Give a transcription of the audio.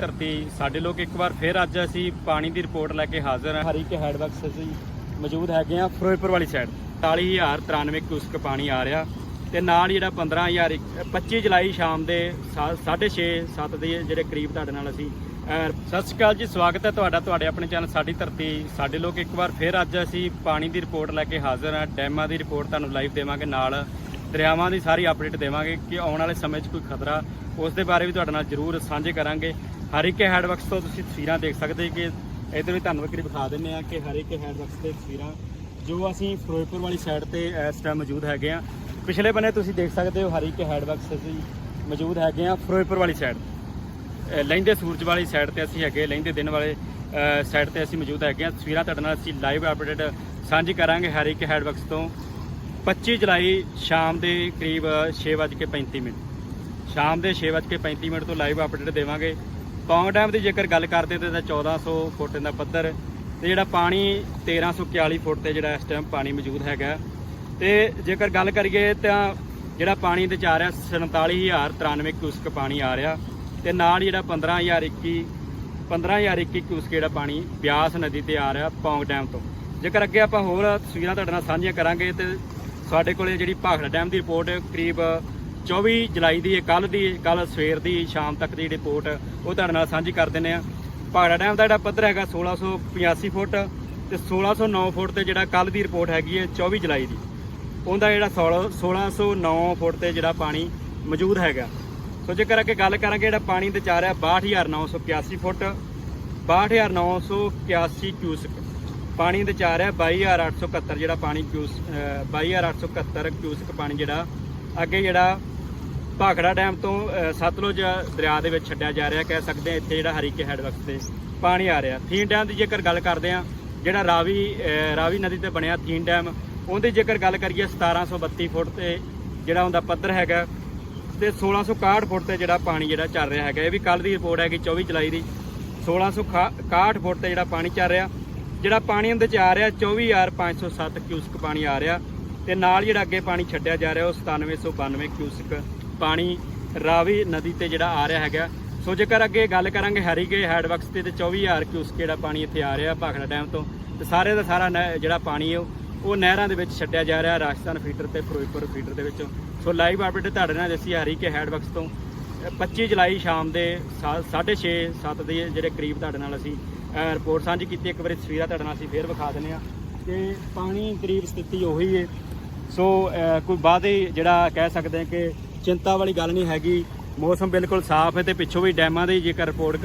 ਧਰਤੀ ਸਾਡੇ ਲੋਕ ਇੱਕ ਵਾਰ ਫਿਰ ਅੱਜ ਅਸੀਂ ਪਾਣੀ ਦੀ ਰਿਪੋਰਟ ਲੈ ਕੇ ਹਾਜ਼ਰ ਹਾਂ। ਹਰੀਕੇ ਹੈਡਵਰਕਸ ਅਸੀਂ ਮੌਜੂਦ ਹੈਗੇ ਆ ਫਿਰੋਜ਼ਪੁਰ ਵਾਲੀ ਸਾਈਡ 40093 ਕਿਊਸਕ ਪਾਣੀ ਆ ਰਿਹਾ ਤੇ ਨਾਲ ਹੀ ਜਿਹੜਾ 15000 ਇੱਕ- 25 ਜੁਲਾਈ ਸ਼ਾਮ ਦੇ 6:30 7 ਦੇ ਜਿਹੜੇ ਕਰੀਬ ਤੁਹਾਡੇ ਨਾਲ ਅਸੀਂ ਸਤਿ ਸ਼੍ਰੀ ਅਕਾਲ ਜੀ, ਸਵਾਗਤ ਹੈ ਤੁਹਾਡਾ, ਤੁਹਾਡੇ ਆਪਣੇ ਚੈਨਲ ਸਾਡੀ ਧਰਤੀ। ਸਾਡੇ ਲੋਕ ਇੱਕ ਵਾਰ ਫਿਰ ਅੱਜ ਅਸੀਂ ਪਾਣੀ ਦੀ ਰਿਪੋਰਟ ਲੈ ਕੇ ਹਾਜ਼ਰ ਹਾਂ, ਡੈਮਾਂ ਦੀ ਰਿਪੋਰਟ ਤੁਹਾਨੂੰ ਲਾਈਵ ਦੇਵਾਂਗੇ ਨਾਲ। ਦਰਿਆਵਾਂ ਦੀ ਸਾਰੀ ਅਪਡੇਟ ਦੇਵਾਂਗੇ ਕਿ ਆਉਣ ਵਾਲੇ ਸਮੇਂ 'ਚ ਕੋਈ ਖਤਰਾ ਉਸ ਦੇ ਬਾਰੇ ਵੀ ਤੁਹਾਡੇ ਨਾਲ ਜ਼ਰੂਰ ਸਾਂਝੇ ਕਰਾਂਗੇ। ਹਰ ਇੱਕ ਹੈਡਵਰਕਸ ਤੋਂ ਤੁਸੀਂ ਤਸਵੀਰਾਂ ਦੇਖ ਸਕਦੇ ਕਿ ਇਧਰ ਵੀ ਤੁਹਾਨੂੰ ਇੱਕ ਵਾਰੀ ਦਿਖਾ ਦਿੰਨੇ ਆ ਕਿ ਹਰੀਕੇ ਹੈਡਵਰਕਸ ਦੇ ਤਸਵੀਰਾਂ, ਜੋ ਅਸੀਂ ਫਿਰੋਜ਼ਪੁਰ ਵਾਲੀ ਸਾਈਡ ਤੇ ਇਸ ਟਾਈਮ ਮੌਜੂਦ ਹੈਗੇ ਆ ਪਿਛਲੇ ਬੰਨੇ ਤੁਸੀਂ ਦੇਖ ਸਕਦੇ ਹੋ ਹਰ ਇੱਕ ਹੈਡਵਰਕਸ ਅਸੀਂ ਮੌਜੂਦ ਹੈਗੇ ਆ ਫਿਰੋਜ਼ਪੁਰ ਵਾਲੀ ਸਾਈਡ ਲਹਿੰਦੇ ਸੂਰਜ ਵਾਲੀ ਸਾਈਡ ਤੇ ਅਸੀਂ ਹੈਗੇ, ਲਹਿੰਦੇ ਦਿਨ ਵਾਲੇ ਸਾਈਡ ਤੇ ਅਸੀਂ ਮੌਜੂਦ ਹੈਗੇ ਆ ਤਸਵੀਰਾਂ ਤੁਹਾਡੇ ਨਾਲ ਅਸੀਂ ਲਾਈਵ ਅਪਡੇਟ ਸਾਂਝੀ ਕਰਾਂਗੇ ਹਰ ਇੱਕ ਹੈਡਵਰਕਸ ਤੋਂ। 25 ਜੁਲਾਈ ਸ਼ਾਮ ਦੇ ਕਰੀਬ 6:35 ਮਿੰਟ। ਸ਼ਾਮ ਦੇ 6:35 ਮਿੰਟ ਤੋਂ ਲਾਈਵ ਅਪਡੇਟ ਦੇਵਾਂਗੇ। ਪੌਂਗ ਡੈਮ ਦੀ ਜੇਕਰ ਗੱਲ ਕਰਦੇ ਤੇ ਤਾਂ 1400 ਫੁੱਟ ਦਾ ਪੱਧਰ ਤੇ ਜਿਹੜਾ ਪਾਣੀ 1341 ਫੁੱਟ ਤੇ ਜਿਹੜਾ ਇਸ ਟਾਈਮ ਪਾਣੀ ਮੌਜੂਦ ਹੈਗਾ। ਤੇ ਜੇਕਰ ਗੱਲ ਕਰੀਏ ਤਾਂ ਜਿਹੜਾ ਪਾਣੀ ਤੇ ਜਾ ਰਿਹਾ 47093 ਕਿਊਸਕ ਪਾਣੀ ਆ ਰਿਹਾ ਤੇ ਨਾਲ ਹੀ ਜਿਹੜਾ 15021 15021 ਕਿਊਸਕ ਜਿਹੜਾ ਪਾਣੀ ਬਿਆਸ ਨਦੀ ਤੇ ਆ ਰਿਹਾ ਪੌਂਗ ਡੈਮ ਤੋਂ। ਜੇਕਰ ਅੱਗੇ ਆਪਾਂ ਹੋਰ ਤਸਵੀਰਾਂ ਤੁਹਾਡੇ ਨਾਲ ਸਾਂਝੀਆਂ ਕਰਾਂਗੇ ਤੇ ਸਾਡੇ ਕੋਲੇ ਜਿਹੜੀ ਭਾਖੜਾ ਡੈਮ ਦੀ ਰਿਪੋਰਟ ਕਰੀਬ 24 ਜੁਲਾਈ ਦੀ ਕੱਲ ਦੀ ਕੱਲ ਸਵੇਰ ਦੀ, ਸ਼ਾਮ ਤੱਕ ਦੀ ਰਿਪੋਰਟ ਉਹ ਤੁਹਾਡੇ ਨਾਲ ਸਾਂਝੀ ਕਰ ਦਿੰਨੇ ਆ ਭਾਖੜਾ ਡੈਮ ਦਾ ਜਿਹੜਾ ਪੱਧਰ ਹੈਗਾ 1685 ਫੁੱਟ ਤੇ 1609 ਫੁੱਟ ਤੇ ਜਿਹੜਾ ਕੱਲ ਦੀ ਰਿਪੋਰਟ ਹੈਗੀ ਹੈ 24 ਜੁਲਾਈ ਦੀ। ਉਹਦਾ ਜਿਹੜਾ 16 1609 ਫੁੱਟ ਤੇ ਜਿਹੜਾ ਪਾਣੀ ਮੌਜੂਦ ਹੈਗਾ। ਸੋ ਜੇਕਰ ਅੱਗੇ ਗੱਲ ਕਰਾਂਗੇ, ਜਿਹੜਾ ਪਾਣੀ ਤੇ ਜਾ ਰਿਹਾ 62981 ਫੁੱਟ 62981 ਕਿਊਸਕ। ਪਾਣੀ ਦੇ ਜਾ ਰਿਹਾ 22871 ਜਿਹੜਾ ਪਾਣੀ ਕਿਊਸ ਅਹ 22871 ਕਿਊਸਕ ਪਾਣੀ ਜਿਹੜਾ, ਅੱਗੇ ਜਿਹੜਾ ਭਾਖੜਾ ਡੈਮ ਤੋਂ ਸਤਲੁਜ ਦਰਿਆ ਦੇ ਵਿੱਚ ਛੱਡਿਆ ਜਾ ਰਿਹਾ, ਕਹਿ ਸਕਦੇ ਹਾਂ ਇੱਥੇ ਜਿਹੜਾ ਹਰੀਕੇ ਹੈਡ ਵਕਤ ਤੇ ਪਾਣੀ ਆ ਰਿਹਾ। ਥੀਨ ਡੈਮ ਦੀ ਜੇਕਰ ਗੱਲ ਕਰਦੇ ਆ ਜਿਹੜਾ ਰਾਵੀ ਰਾਵੀ ਨਦੀ ਤੇ ਬਣਿਆ ਥੀਨ ਡੈਮ, ਉਹਦੀ ਜੇਕਰ ਗੱਲ ਕਰੀਏ 1732 ਫੁੱਟ ਤੇ ਜਿਹੜਾ ਉਹਦਾ ਪੱਧਰ ਹੈਗਾ ਤੇ 1661 ਫੁੱਟ ਤੇ ਜਿਹੜਾ ਪਾਣੀ ਜਿਹੜਾ ਚੱਲ ਰਿਹਾ ਹੈਗਾ। ਇਹ ਵੀ ਕੱਲ ਦੀ ਰਿਪੋਰਟ ਹੈਗੀ 24 ਜੁਲਾਈ ਦੀ। 1661 ਫੁੱਟ ਤੇ ਜਿਹੜਾ ਪਾਣੀ ਚੱਲ ਰਿਹਾ। ਜਿਹੜਾ ਪਾਣੀ ਉਹਦੇ ਚ ਆ ਰਿਹਾ 24507 ਕਿਊਸਕ ਪਾਣੀ ਆ ਰਿਹਾ ਤੇ ਨਾਲ ਜਿਹੜਾ ਅੱਗੇ ਪਾਣੀ ਛੱਡਿਆ ਜਾ ਰਿਹਾ ਉਹ 9792 ਕਿਊਸਕ ਪਾਣੀ ਰਾਵੀ ਨਦੀ ਤੇ ਜਿਹੜਾ ਆ ਰਿਹਾ ਹੈਗਾ। ਸੋ ਜੇਕਰ ਅੱਗੇ ਗੱਲ ਕਰਾਂਗੇ ਹਰੀਕੇ ਹੈਡਵਰਕਸ ਤੇ ਤੇ 24000 ਕਿਊਸਕ ਜਿਹੜਾ ਪਾਣੀ ਇੱਥੇ ਆ ਰਿਹਾ ਭਾਖੜਾ ਡੈਮ ਤੋਂ ਤੇ ਸਾਰੇ ਦਾ ਸਾਰਾ ਨਹਿ- ਜਿਹੜਾ ਪਾਣੀ ਹੈ ਉਹ ਨਹਿਰਾਂ ਦੇ ਵਿੱਚ ਛੱਡਿਆ ਜਾ ਰਿਹਾ ਰਾਜਸਥਾਨ ਫੀਡਰ ਤੇ ਫਿਰੋਜ਼ਪੁਰ ਫੀਡਰ ਦੇ ਵਿੱਚੋਂ। ਸੋ ਲਾਈਵ ਅਪਡੇਟ ਤੁਹਾਡੇ ਨਾਲ ਅਸੀਂ ਹਰੀਕੇ ਹੈਡਵਰਕਸ ਤੋਂ। ਅ, 25 ਜੁਲਾਈ ਸ਼ਾਮ ਦੇ 6:30 7 ਦੇ ਜਿਹੜੇ ਕਰੀਬ ਤੁਹਾਡੇ ਨਾਲ ਅਸੀਂ ਰਿਪੋਰਟ ਸਾਂਝੀ ਕੀਤੀ ਇੱਕ ਵਾਰੀ ਤਸਵੀਰਾਂ ਤੁਹਾਡੇ ਨਾਲ ਅਸੀਂ ਫੇਰ ਵਿਖਾ ਦਿੰਦੇ ਆ ਕਿ ਪਾਣੀ ਕਰੀਬ ਸਥਿਤੀ ਉਹੀ ਹੈ। ਸੋ ਅ, ਕੋਈ ਵਾਅਦੇ ਜਿਹੜਾ ਕਹਿ ਸਕਦੇ ਹਾਂ ਕਿ ਚਿੰਤਾ ਵਾਲੀ ਗੱਲ ਨਹੀਂ ਹੈਗੀ। ਮੌਸਮ ਬਿਲਕੁਲ ਸਾਫ਼ ਹੈ ਤੇ ਪਿੱਛੋਂ ਵੀ ਡੈਮਾਂ ਦੀ ਜੇਕਰ ਰਿਪੋਰਟ